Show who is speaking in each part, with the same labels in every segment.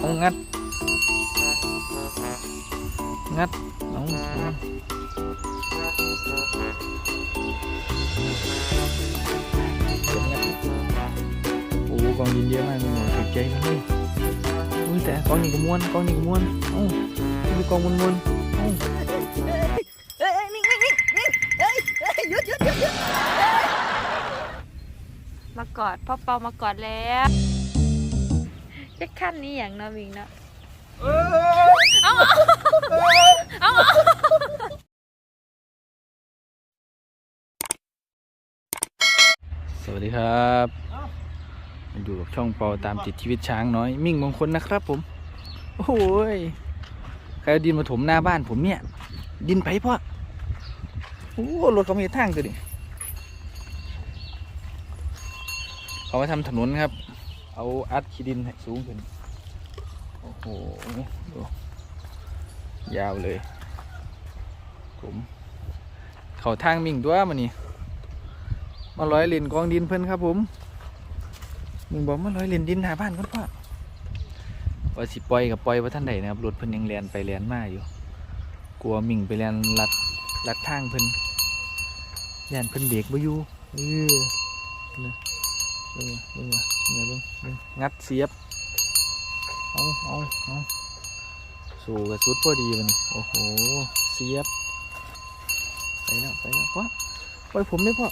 Speaker 1: เอางัด งัดเอาเอาเก็บงัดโอ้กองดินเยอะมากเลยหมดถูกใจมันเลยอุ้ยแต่กองนี้ก็ม้วนกองนี้ก็ม้วนเอ้าดูกองม้วนม้วนๆเอ้า
Speaker 2: เอ้ยนิ่งนิ่งนิ่งนิ่งเอ้ยเอ้ยหยุดหยุดหยุดหยุด
Speaker 3: มากอดพ่อเปามากอดแล้ว จะขั้นนี้อย่างเนาะมิงเนาะเอาเอา
Speaker 1: สวัสดีครับมาอยู่กับช่องเปาตามติดชีวิตช้างน้อย มิ่งมงคลนะครับผม โอ้ยใครดินมาถมหน้าบ้านผมเนี่ย ดินไผ่พ่อโอ้รถเขามีทางตัวนี้เขามาทำถนนครับ เอาอัดขี้ดินให้สูงขึ้น โอ้โหดูยาวเลยผมเขาทางมิ่งตัวยมันนี่มาร้อยเลนกองดินเพิ่นครับผมมึงบอกมาร้อยเลนดินหาบ้านก่อนพ่อว่าสิปล่อยกับปล่อยว่าท่านใดนะครับรถเพิ่นยังแลนไปแลนมาอยู่ กลัวมิ่งไปแลนลัดลัดทางเพิ่นแลนเพิ่นเบรกบ่อยู่เออ เนี่ยเบิ่งเบิ่งเบิ่งเบิ่งงัดเสียบเอาเอาเอาสู่กับสุดพอดีวันโอ้โหเสียบไปแล้วไปแล้วพ่อปล่อยผมได้พ่อ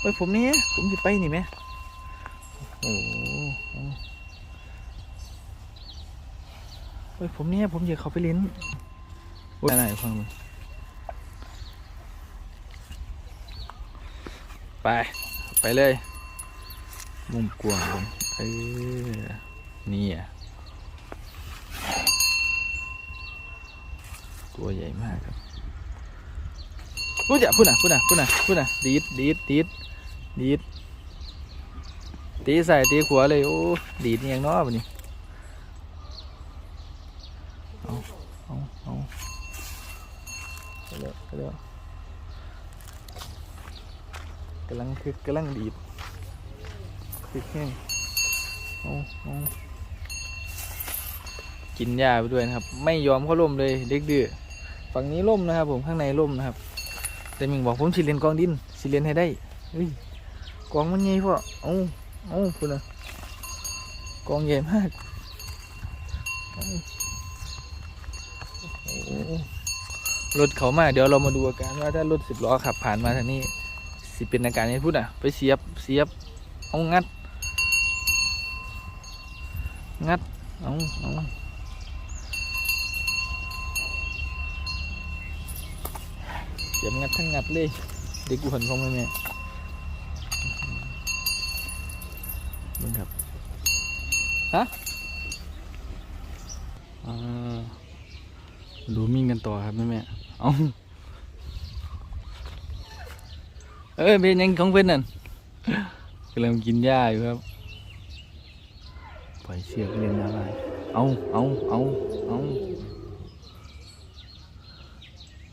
Speaker 1: ไปผมนี่ผมจะไปนี่ไหมโอ้โหไปผมนี่ผมอยากเขาไปเล่นอ้ยไหนฟังมึงไป ไปเลย มุมกวางเออนี่อะ ตัวใหญ่มากครับพูดอย่าพูดนะพูดนะพูดนะพูดนะดีดดีดดีดดีดตีใส่ตีขวาเลยโอ้ดีดนี่ยังน้อปะนี่เอาเอาเอาเลยไปเลยกำลังคือกำลังดีด คือแห้งเอาเอากินหญ้าไปด้วยนะครับ ไม่ยอมเข้าร่มเลยเด็กดื้อฝั่งนี้ร่มนะครับ ผมข้างในร่มนะครับ แต่มิงบอกผมสิเรียนกองดินสิเรียนให้ได้เฮ้ยกองมันใหญ่พ่อเอ้าเอ้าคุณนะกองใหญ่มากรถเขามาเดี๋ยวเรามาดูอาการว่าถ้ารถสิบล้อขับผ่านมาทางนี้ สิเป็นอาการนี้พูดอะ ไปเสียบเสียบเอางัด งัด เอาเอาเสียบงัดทั้งงัดเลย เด็กกูหันของแม่แม่มึงครับ ฮะอ่าดูมิ่งกันต่อครับแม่แม่เอาเอ้ยเป็นยังของเพื่อนนั่นกำลังกินหญ้าอยู่ครับป ล่อยเชือกเล่นน้ำไปเอาเอาเอาเอา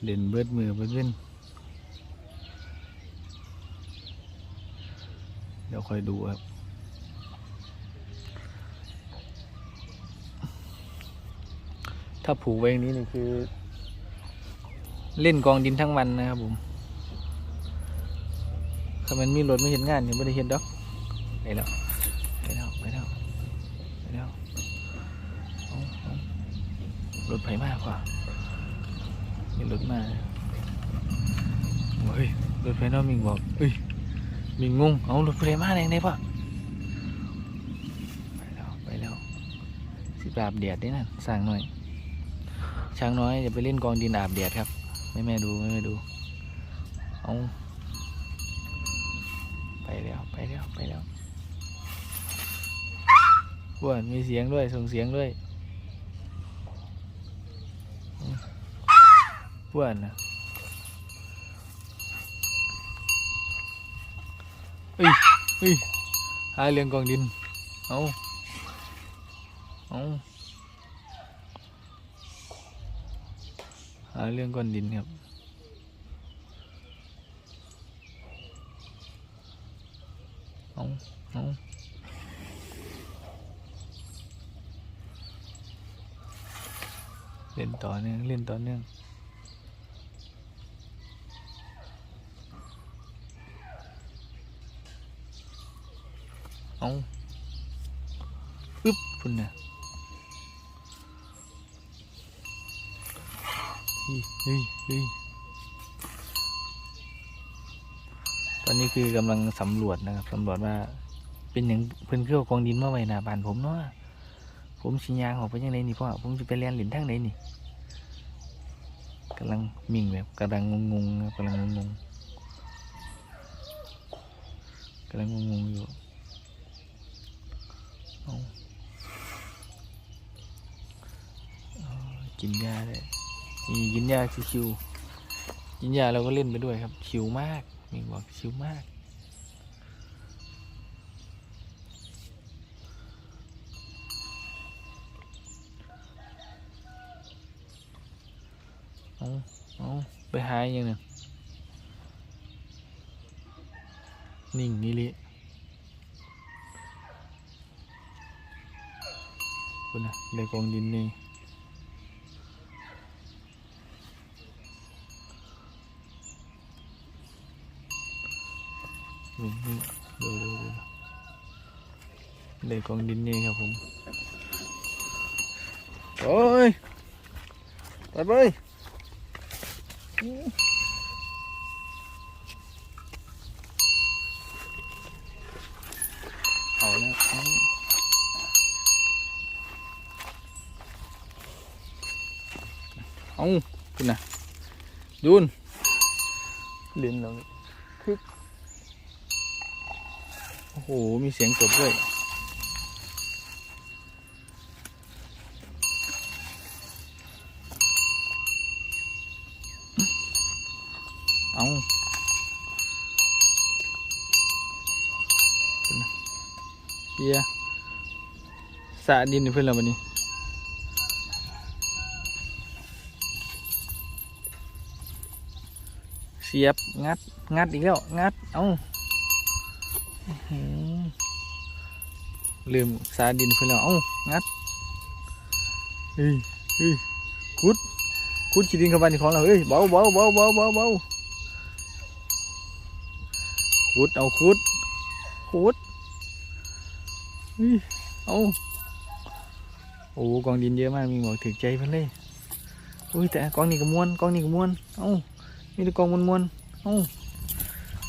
Speaker 1: เล่นเบิดมือเบิดเว้นเดี๋ยวคอยดูครับถ้าผูกไว้อย่างนี้นี่คือ เล่นกองดินทั้งวันนะครับผมถ้ามันมีรถไม่เห็นงานเนี่ยไม่ได้เห็นดอกไปแล้วไปแล้วไปแล้วไปแล้วเอาเอา รถไฟมากกว่ามีรถมาเฮ้ยรถไฟนอกมิงบอกเฮ้ยมิงงงเอารถไฟมาไหนไหนปะไปแล้วไปแล้วสิบอาบเดียดนั่นสั่งหน่อย ช้างน้อยจะไปเล่นกองดินอาบแดดครับแม่แม่ดูแม่แม่ดูเอาไปแล้วไปแล้วไปแล้วว้วนมีเสียงด้วยส่งเสียงด้วย ว้วนนะเอ้ยเอ้ยหาเรื่องกองดิน เอาเอาหาเรื่องก้อนดินครับ เอาเอา เล่น ต่อเนื่องเล่นต่อเนื่องเอาปึ๊บพุ่นน่ะเฮ้ยเฮ้ยเฮ้ยตอนนี้คือกำลังสำรวจนะครับสำรวจว่าเป็นอย่างเพิ่อนเครื่องกองดินมาไว้หน้าบ้านผมเนาะผมสิยางออกไปยังไงนี่พ่อผมจะไปเรียนหลินทางไหนนี่ กำลังมิ่งแบบกำลังงงๆครับกำลังงงๆกำลังงงๆอยู่กินยาเลยมีกินยาชิวๆกินยาเราก็เล่นไปด้วยครับ ชิวมากมิ่งบอกชิวมาก เอาเอาไปหาอยังหนึ่งนิ่งนี่ลิคุณนะเลยกองดินนี่นี่นี่ดูดูดูเลยกองดินนี่ครับผมโอ้ยไปไป เอาแล้วเอาเอาคุณนะยูนเล่นเราคึกโอ้โห มีเสียงตบด้วย เอาเฮียสะดินเพื่อนเราบันนี้เสียบ งัด งัดอีกแล้ว งัด เอาอื้อหือลืมสาดินเพื่อนเราเอางัดเฮ้ยเฮ้ยคุดคุดขี้ดินเข้าไปในของเรา เฮ้ย เบาเบาเบาเบาเบาเบา คุด เอาคุดคุดเฮ้ยเอาโอ้กองดินเยอะมากมีหมวกถึกใจพิ่นเลยอุ้ยแต่กองนี้ก็ม้วนกองนี้ก็ม้วนเอ้ามีแต่กองม้วนๆเอ้า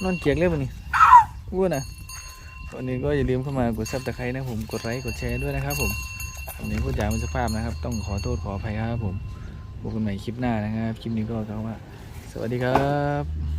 Speaker 1: นอนเกียกเลยมันนี่อ้วนอะวันนี้ก็อย่าลืมเข้ามากดซับตะไคร้นะผมกดไลค์กดแชร์ด้วยนะครับ ผมวันนี้พูดจามันสภาพนะครับ ต้องขอโทษขออภัยครับผมพบกันใหม่คลิปหน้านะครับ คลิปนี้ก็กล่าว่า สวัสดีครับ